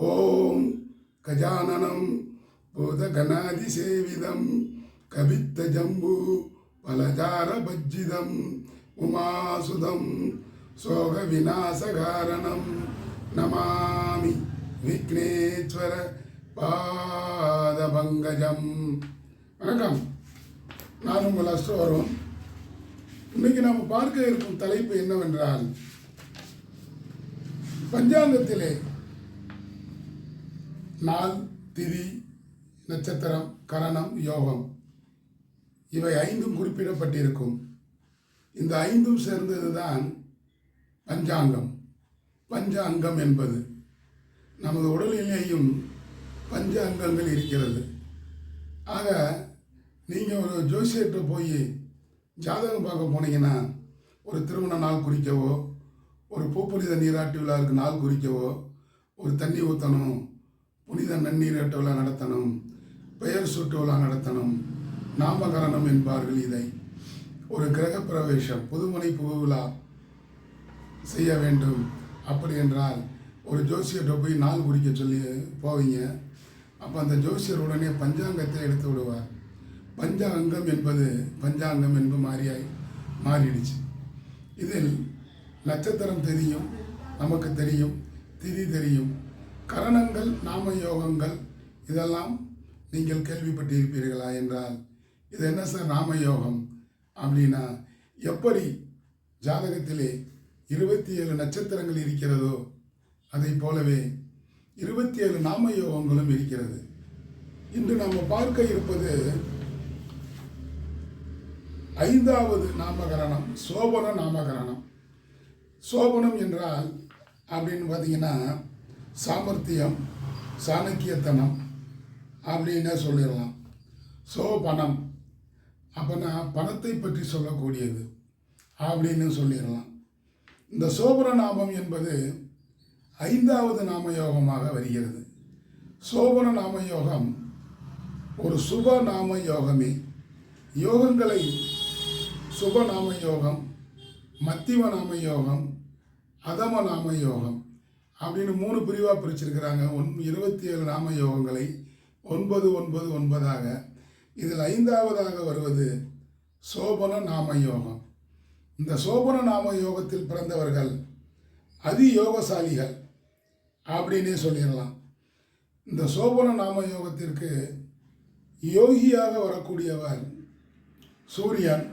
ஓம் கஜானனம் பூதகணாதிசேவிதம் கவித்த ஜம்பு பலஜார பஜ்ஜிதம் உமாசுதம் சோக விநாசகாரணம் நமாமி விக்னேஸ்வர பாதபங்கஜம். வணக்கம். நான் உங்கள் அஸ்வரம் இன்னைக்கு நாம் பார்க்க இருக்கும் தலைப்பு என்னவென்றால் பஞ்சாங்கத்திலே நாள் திதி நட்சத்திரம் கரணம் யோகம். இவை ஐந்தும் குறிப்பிடப்பட்டிருக்கும். இந்த ஐந்தும் சேர்ந்தது தான் பஞ்சாங்கம் பஞ்ச அங்கம் என்பது நமது உடலிலேயும் பஞ்ச அங்கங்கள் இருக்கிறது. ஆக நீங்கள் ஒரு ஜோசியர்கிட்ட போய் ஜாதகம் பார்க்க போனீங்கன்னா ஒரு திருமண நாள் குறிக்கவோ ஒரு பூப்பொழித நீராட்டு விழாவுக்கு நாள் குறிக்கவோ ஒரு தண்ணி ஊற்றணும் புனித நன்னீர் விழா நடத்தணும் பெயர் சூட்டு விழா நடத்தணும் நாமகரணம் என்பார்கள் இதை. ஒரு கிரகப்பிரவேசம் புதுமனை புகுவிழா செய்ய வேண்டும். அப்படி என்றால் ஒரு ஜோசியர்கிட்ட போய் நாள் குறிக்க சொல்லி போவீங்க. அப்போ அந்த ஜோசியர் உடனே பஞ்சாங்கத்தை எடுத்து விடுவார். பஞ்சாங்கம் என்பது பஞ்சாங்கம் என்பது மாறியாய் மாறிடுச்சு. இதில் நட்சத்திரம் தெரியும் நமக்கு தெரியும் திதி தெரியும். கரணங்கள் நாம யோகங்கள் இதெல்லாம் நீங்கள் கேள்விப்பட்டிருப்பீர்களா என்றால் இது என்ன சார் நாம யோகம் அப்படின்னா எப்படி ஜாதகத்திலே இருபத்தி ஏழு நட்சத்திரங்கள் இருக்கிறதோ அதை போலவே இருபத்தி ஏழு நாம யோகங்களும் இருக்கிறது. இன்று நாம் பார்க்க இருப்பது ஐந்தாவது நாமகரணம் சோபன நாமகரணம். சோபனம் என்றால் அப்படின்னு பார்த்தீங்கன்னா சாமர்த்தியம் சாணக்கியத்தனம் அப்படின்னு சொல்லிடலாம். சோபனம் அப்போனா பணத்தை பற்றி சொல்லக்கூடியது அப்படின்னு சொல்லிடலாம். இந்த சோபன நாமம் என்பது ஐந்தாவது நாம யோகமாக வருகிறது. சோபன நாம யோகம் ஒரு சுப நாம யோகமே யோகங்களை சுப நாம யோகம் மத்திவ நாம யோகம் அதம நாம யோகம் அப்படின்னு மூணு பிரிவாக பிரிச்சிருக்கிறாங்க. ஒன் இருபத்தி ஏழு நாம யோகங்களை ஒன்பது ஒன்பது ஒன்பதாக. இதில் ஐந்தாவதாக வருவது சோபன நாம யோகம் இந்த சோபன நாம யோகத்தில் பிறந்தவர்கள் அதி யோகசாலிகள் அப்படின்னே சொல்லிடலாம். இந்த சோபன நாம யோகத்திற்கு யோகியாக வரக்கூடியவர் சூரியன்.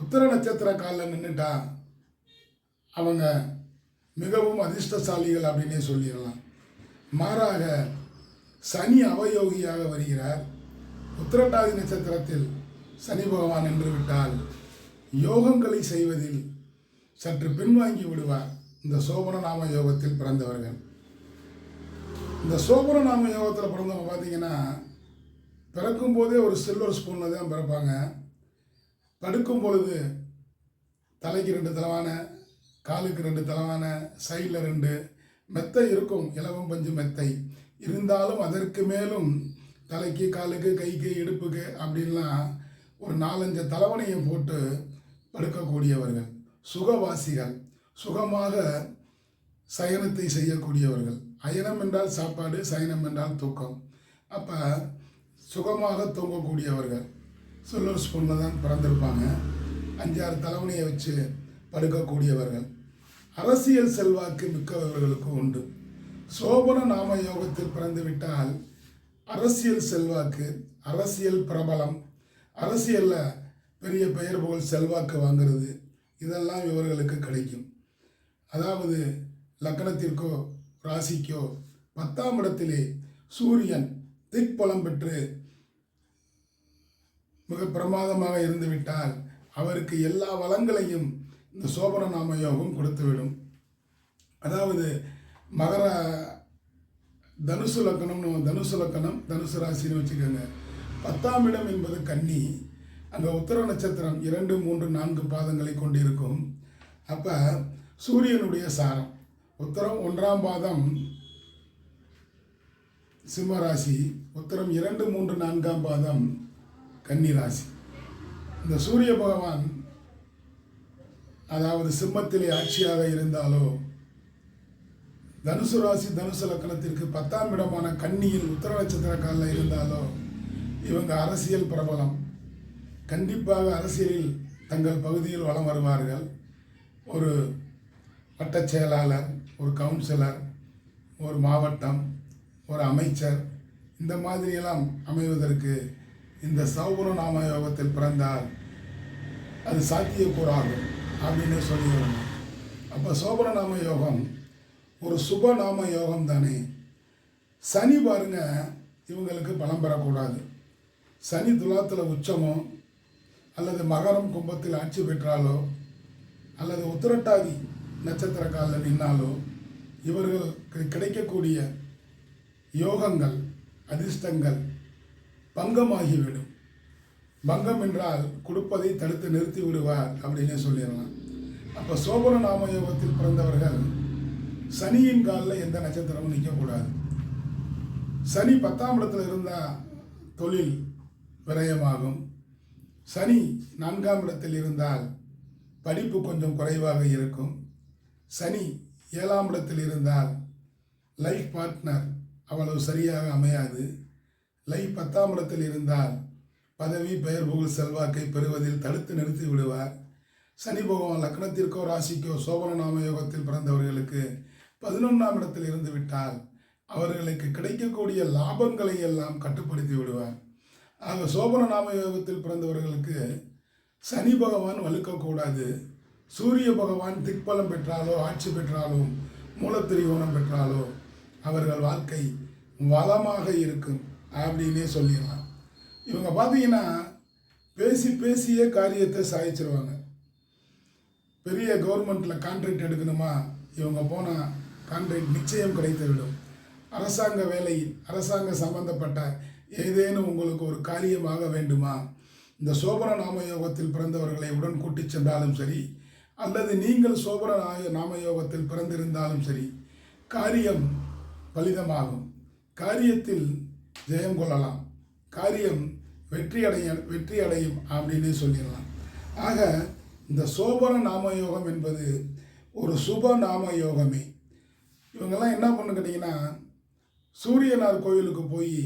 உத்தர நட்சத்திர காலில் நின்றுட்டா அவங்க மிகவும் அதிர்ஷ்டசாலிகள் அப்படின்னே சொல்லிடலாம். மாறாக சனி அவயோகியாக வருகிறார். உத்திரட்டாதி நட்சத்திரத்தில் சனி பகவான் நின்று விட்டால் யோகங்களை செய்வதில் சற்று பின்வாங்கி விடுவார். இந்த சோபன நாம யோகத்தில் பிறந்தவர்கள். இந்த சோபன நாம யோகத்தில் பிறந்தவங்க பார்த்தீங்கன்னா பிறக்கும் போதே ஒரு சில்வர் ஸ்பூனில் தான் பிறப்பாங்க. படுக்கும் பொழுது தலைக்கு ரெண்டு தலைவான காலுக்கு ரெண்டு தலைவான சைடில் ரெண்டு. மெத்தை இருக்கும் இலவம் பஞ்சு மெத்தை. இருந்தாலும் அதற்கு மேலும் தலைக்கு காலுக்கு கைக்கு இடுப்புக்கு அப்படின்லாம் ஒரு நாலஞ்சு தலைவனையை போட்டு படுக்கக்கூடியவர்கள் சுகவாசிகள் சுகமாக சயனத்தை செய்யக்கூடியவர்கள். அயனம் என்றால் சாப்பாடு சயனம் என்றால் தூக்கம். அப்போ சுகமாக தூங்கக்கூடியவர்கள் சில்வர் ஸ்பூனில் தான் பிறந்திருப்பாங்க. அஞ்சாறு தலைவனையை வச்சு படுக்கக்கூடியவர்கள். அரசியல் செல்வாக்கு மிக்கவர்களுக்கு உண்டு. சோபன நாம யோகத்தில் பிறந்துவிட்டால் அரசியல் செல்வாக்கு அரசியல் பிரபலம் அரசியலில் பெரிய பெயர் புகழ் செல்வாக்கு வாங்கிறது இதெல்லாம் இவர்களுக்கு கிடைக்கும். அதாவது லக்கணத்திற்கோ ராசிக்கோ பத்தாம் இடத்திலே சூரியன் திக்பலம் பெற்று மிக பிரமாதமாக இருந்துவிட்டால் அவருக்கு எல்லா வளங்களையும் இந்த சோபன நாம யோகம் கொடுத்துவிடும் அதாவது மகர தனுசு லக்கணம்னு தனுசு லக்கணம் தனுசு ராசின்னு வச்சுக்கோங்க. பத்தாம் இடம் என்பது கன்னி. அங்கே உத்தர நட்சத்திரம் இரண்டு மூன்று நான்கு பாதங்களை கொண்டிருக்கும். அப்போ சூரியனுடைய சாரம். உத்தரம் ஒன்றாம் பாதம் சிம்ம ராசி. உத்தரம் இரண்டு மூன்று நான்காம் பாதம் கன்னி ராசி. இந்த சூரிய பகவான் அதாவது சிம்மத்திலே ஆட்சியாக இருந்தாலோ தனுசு ராசி தனுசு லக்கணத்திற்கு பத்தாம் இடமான கன்னியில் உத்தர நட்சத்திர காலில் இருந்தாலோ இவங்க அரசியல் பிரபலம். கண்டிப்பாக அரசியலில் தங்கள் பகுதியில் வலம் வருவார்கள். ஒரு வட்டச் செயலாளர் ஒரு கவுன்சிலர் ஒரு மாவட்டம் ஒரு அமைச்சர் இந்த மாதிரியெல்லாம் அமைவதற்கு இந்த சௌபுர நாம யோகத்தில் பிறந்தால் அது சாத்தியக்கூறாகும். அப்படின்னு சொல்லி வரணும் அப்போ சோபன நாம யோகம் ஒரு சுப நாம யோகம் தானே. சனி பாருங்க இவங்களுக்கு பலம் பெறக்கூடாது. சனி துலாத்தில் உச்சமோ அல்லது மகரம் கும்பத்தில் ஆட்சி பெற்றாலோ அல்லது உத்திரட்டாதி நட்சத்திர காலில் நின்னாலோ இவர்களுக்கு கிடைக்கக்கூடிய யோகங்கள் அதிர்ஷ்டங்கள் பங்கமாகிவிடும். பங்கம் என்றால் கொடுப்பதை தடுத்து நிறுத்தி விடுவார் அப்படின்னு சொல்லிடலாம். அப்போ சோபன நாமயோகத்தில் பிறந்தவர்கள் சனியின் காலில் எந்த நட்சத்திரமும் நிற்கக்கூடாது. சனி பத்தாம் இடத்துல இருந்தால் தொழில் விரயமாகும். சனி நான்காம் இடத்தில் இருந்தால் படிப்பு கொஞ்சம் குறைவாக இருக்கும். சனி ஏழாம் இடத்தில் இருந்தால் லைஃப் பார்ட்னர் அவ்வளவு சரியாக அமையாது. லைஃப் பத்தாம் இடத்தில் இருந்தால் பதவி பெயர் புகழ் செல்வாக்கை பெறுவதில் தடுத்து நிறுத்தி விடுவார். சனி பகவான் லக்னத்திற்கோ ராசிக்கோ சோபன நாம யோகத்தில் பிறந்தவர்களுக்கு பதினொன்றாம் இடத்தில் இருந்து விட்டால் அவர்களுக்கு கிடைக்கக்கூடிய லாபங்களை எல்லாம் கட்டுப்படுத்தி விடுவார். ஆக சோபன நாம யோகத்தில் பிறந்தவர்களுக்கு சனி பகவான் வலுக்கக்கூடாது. சூரிய பகவான் திக்பலம் பெற்றாலோ ஆட்சி பெற்றாலோ மூலத்திரிகோணம் பெற்றாலோ அவர்கள் வாழ்க்கை வளமாக இருக்கும் அப்படின்னே சொல்லிடலாம். இவங்க பார்த்தீங்கன்னா பேசி பேசியே காரியத்தை சாய்ச்சிருவாங்க பெரிய கவர்மெண்ட்டில் கான்ட்ராக்ட் எடுக்கணுமா? இவங்க போனால் கான்ட்ராக்ட் நிச்சயம் கிடைத்துவிடும். அரசாங்க வேலை அரசாங்க சம்பந்தப்பட்ட ஏதேனும் உங்களுக்கு ஒரு காரியமாக வேண்டுமா? இந்த சோபன நாம யோகத்தில் பிறந்தவர்களை உடன் கூட்டிச் சென்றாலும் சரி அல்லது நீங்கள் சோபன நாய நாம யோகத்தில் பிறந்திருந்தாலும் சரி காரியம் பலிதமாகும். காரியத்தில் ஜெயம் கொள்ளலாம். காரியம் வெற்றி அடைய வெற்றி அடையும் அப்படின்னு சொல்லிடலாம். ஆக இந்த சோபன நாம யோகம் என்பது ஒரு சுப நாம யோகமே இவங்கெல்லாம் என்ன பண்ணு கேட்டிங்கன்னா சூரியனார் கோயிலுக்கு போய்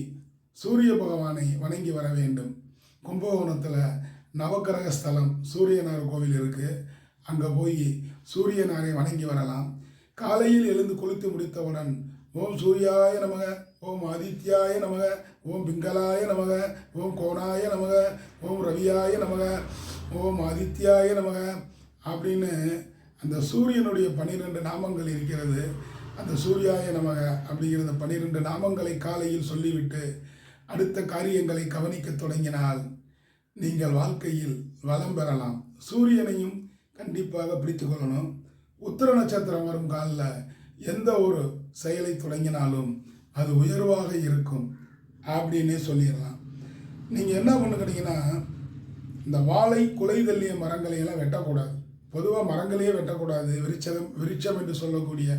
சூரிய பகவானை வணங்கி வர வேண்டும். கும்பகோணத்தில் நவக்கிரக ஸ்தலம் சூரியனார் கோவில் இருக்குது அங்கே போய் சூரியனாரை வணங்கி வரலாம். காலையில் எழுந்து குளித்து முடித்தவுடன் ஓம் சூரியாய நமக ஓம் ஆதித்யாய நமக ஓம் பிங்களாய நமக ஓம் கோணாய நமக ஓம் ரவியாய நமக ஓம் ஆதித்யாய நமக அப்படின்னு அந்த சூரியனுடைய பன்னிரெண்டு நாமங்கள் இருக்கிறது. அந்த சூர்யாய நமக அப்படிங்கிற பன்னிரெண்டு நாமங்களை காலையில் சொல்லிவிட்டு அடுத்த காரியங்களை கவனிக்க தொடங்கினால் நீங்கள் வாழ்க்கையில் வளம் பெறலாம். சூரியனையும் கண்டிப்பாக பிடித்து கொள்ளணும். உத்திர நட்சத்திரம் வரும் காலில் எந்த ஒரு செயலை தொடங்கினாலும் அது உயர்வாக இருக்கும் அப்படின்னே சொல்லிடலாம். நீங்கள் என்ன பண்ணுக்கிறீங்கன்னா இந்த வாழை குலை தள்ளிய மரங்களை எல்லாம் வெட்டக்கூடாது. பொதுவாக மரங்களையே வெட்டக்கூடாது. விரிச்சம் விரிச்சம் என்று சொல்லக்கூடிய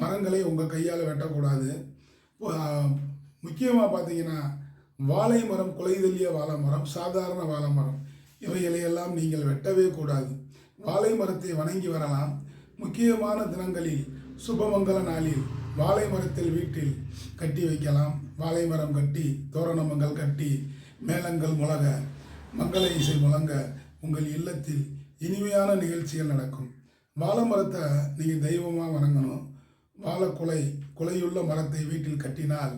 மரங்களை உங்கள் கையால் வெட்டக்கூடாது. முக்கியமாக பார்த்தீங்கன்னா வாழை மரம் குலைதெல்லிய வாழை மரம் சாதாரண வாழை மரம் இவைகளையெல்லாம் நீங்கள் வெட்டவே கூடாது. வாழை மரத்தை வணங்கி வரலாம். முக்கியமான தினங்களில் சுபமங்கல நாளில் வாழை மரத்தில் வீட்டில் கட்டி வைக்கலாம். வாழை மரம் கட்டி தோரணமங்கள் கட்டி மேளங்கள் முழக மங்கள இசை முழங்க உங்கள் இல்லத்தில் இனிமையான நிகழ்ச்சிகள் நடக்கும். வாழை மரத்தை நீங்கள் தெய்வமாக வணங்கணும். வாழை குலை குலையுள்ள மரத்தை வீட்டில் கட்டினால்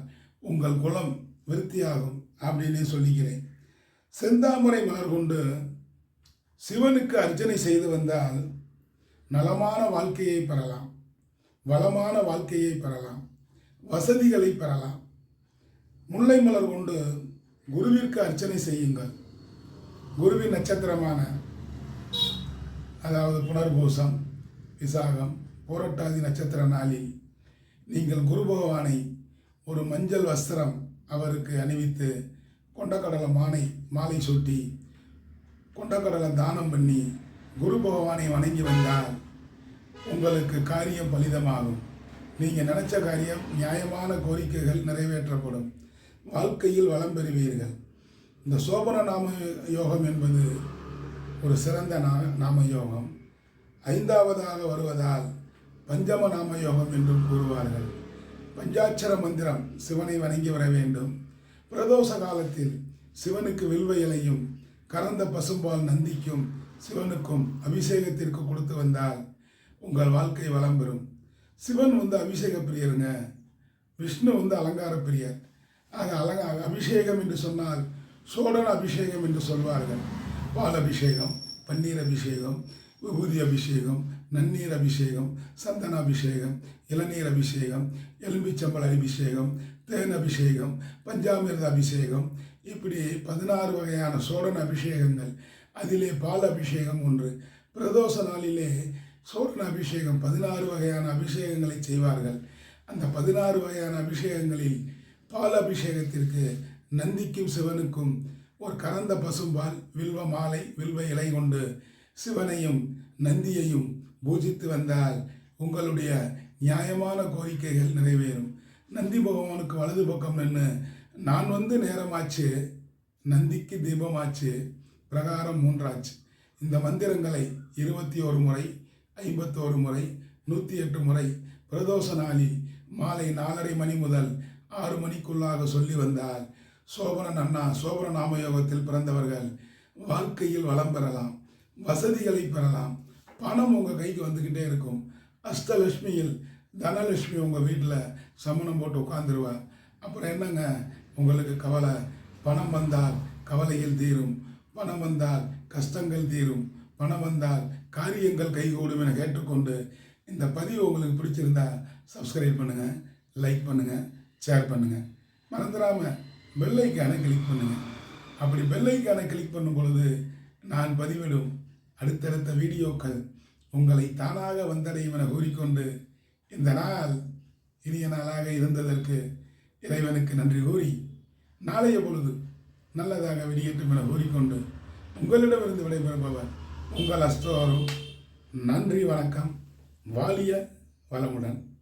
உங்கள் குலம் விருத்தியாகும் அப்படின்னே சொல்லிக்கிறேன். செந்தாமரை மலர் கொண்டு சிவனுக்கு அர்ச்சனை செய்து வந்தால் நலமான வாழ்க்கையை பெறலாம். வளமான வாழ்க்கையை பெறலாம் வசதிகளை பெறலாம். முல்லை மலர் கொண்டு குருவிற்கு அர்ச்சனை செய்யுங்கள். குருவின் நட்சத்திரமான அதாவது புனர்பூசம் விசாகம் போரட்டாதி நட்சத்திர நாளில் நீங்கள் குரு பகவானை ஒரு மஞ்சள் வஸ்திரம் அவருக்கு அணிவித்து கொண்டக்கடலை மானை மாலை சூட்டி கொண்டக்கடலை தானம் பண்ணி குரு பகவானை வணங்கி வந்தால் உங்களுக்கு காரியம் பலிதமாகும். நீங்கள் நினச்ச காரியம் நியாயமான கோரிக்கைகள் நிறைவேற்றப்படும். வாழ்க்கையில் வளம் பெறுவீர்கள். இந்த சோபன நாம யோகம் என்பது ஒரு சிறந்த நா நாம யோகம். ஐந்தாவதாக வருவதால் பஞ்சம நாம யோகம் என்றும் கூறுவார்கள். பஞ்சாட்சர மந்திரம் சிவனை வணங்கி வர வேண்டும். பிரதோஷ காலத்தில் சிவனுக்கு வில்வ இலையும் கறந்த பசும்பால் நந்திக்கும் சிவனுக்கும் அபிஷேகத்திற்கு கொடுத்து வந்தால் உங்கள் வாழ்க்கை வளம் பெறும். சிவன் வந்து அபிஷேக பிரியருங்க. விஷ்ணு வந்து அலங்கார பிரியர். ஆக அலங்கா அபிஷேகம் என்று சொன்னால் சோழன் அபிஷேகம் என்று சொல்வார்கள். பால் அபிஷேகம் பன்னீர் அபிஷேகம் விபூதி அபிஷேகம் நன்னீர் அபிஷேகம் சந்தன அபிஷேகம் இளநீர் அபிஷேகம் எலும்பிச்சம்பள அபிஷேகம் தேன் அபிஷேகம் பஞ்சாமிர்த அபிஷேகம். இப்படி பதினாறு வகையான சோழன் அபிஷேகங்கள். அதிலே பால் அபிஷேகம் ஒன்று. பிரதோஷ நாளிலே சோழன் அபிஷேகம் பதினாறு வகையான அபிஷேகங்களை செய்வார்கள். அந்த பதினாறு வகையான அபிஷேகங்களில் பால் அபிஷேகத்திற்கு நந்திக்கும் சிவனுக்கும் ஒரு கரந்த பசும்பால் வில்வ மாலை வில்வ இலை கொண்டு சிவனையும் நந்தியையும் பூஜித்து வந்தால் உங்களுடைய நியாயமான கோரிக்கைகள் நிறைவேறும். நந்தி பகவானுக்கு வலது பக்கம் நின்று நான் வந்து நேரமாச்சு நந்திக்கு தீபமாச்சு பிரகாரம் மூன்றாச்சு. இந்த மந்திரங்களை இருபத்தி ஒரு முறை ஐம்பத்தோரு முறை நூற்றி எட்டு முறை பிரதோஷ நாளில் மாலை நாலரை மணி முதல் ஆறு மணிக்குள்ளாக சொல்லி வந்தால் சோபரன் அண்ணா சோபர நாமயோகத்தில் பிறந்தவர்கள் வாழ்க்கையில் வளம் பெறலாம் வசதிகளை பெறலாம். பணம் உங்கள் கைக்கு வந்துக்கிட்டே இருக்கும். அஷ்டலட்சுமியில் தனலட்சுமி உங்கள் வீட்டில் சமணம் போட்டு உட்காந்துருவா அப்புறம் என்னங்க? உங்களுக்கு கவலை? பணம் வந்தால் கவலையில் தீரும். பணம் வந்தால் கஷ்டங்கள் தீரும். பணம் வந்தால் காரியங்கள் கைகூடும் என கேட்டுக்கொண்டு இந்த பதிவு உங்களுக்கு பிடிச்சிருந்தா சப்ஸ்கிரைப் பண்ணுங்கள் லைக் பண்ணுங்கள் ஷேர் பண்ணுங்கள் மறந்துடாமல் பெல்லைக்கான கிளிக் பண்ணுங்கள் அப்படி பெல்லைக்கான கிளிக் பண்ணும் பொழுது நான் பதிவிடும் அடுத்தடுத்த வீடியோக்கள் உங்களை தானாக வந்தடையும் என கூறிக்கொண்டு இந்த நாள் இனிய நாளாக இருந்ததற்கு இறைவனுக்கு நன்றி கூறி நாளைய பொழுது நல்லதாக வெளியேற்றும் என கூறிக்கொண்டு உங்களிடமிருந்து விடைபெறுபவர் உங்கள் அஸ்தோரும் நன்றி வணக்கம். வாலிய வளமுடன்.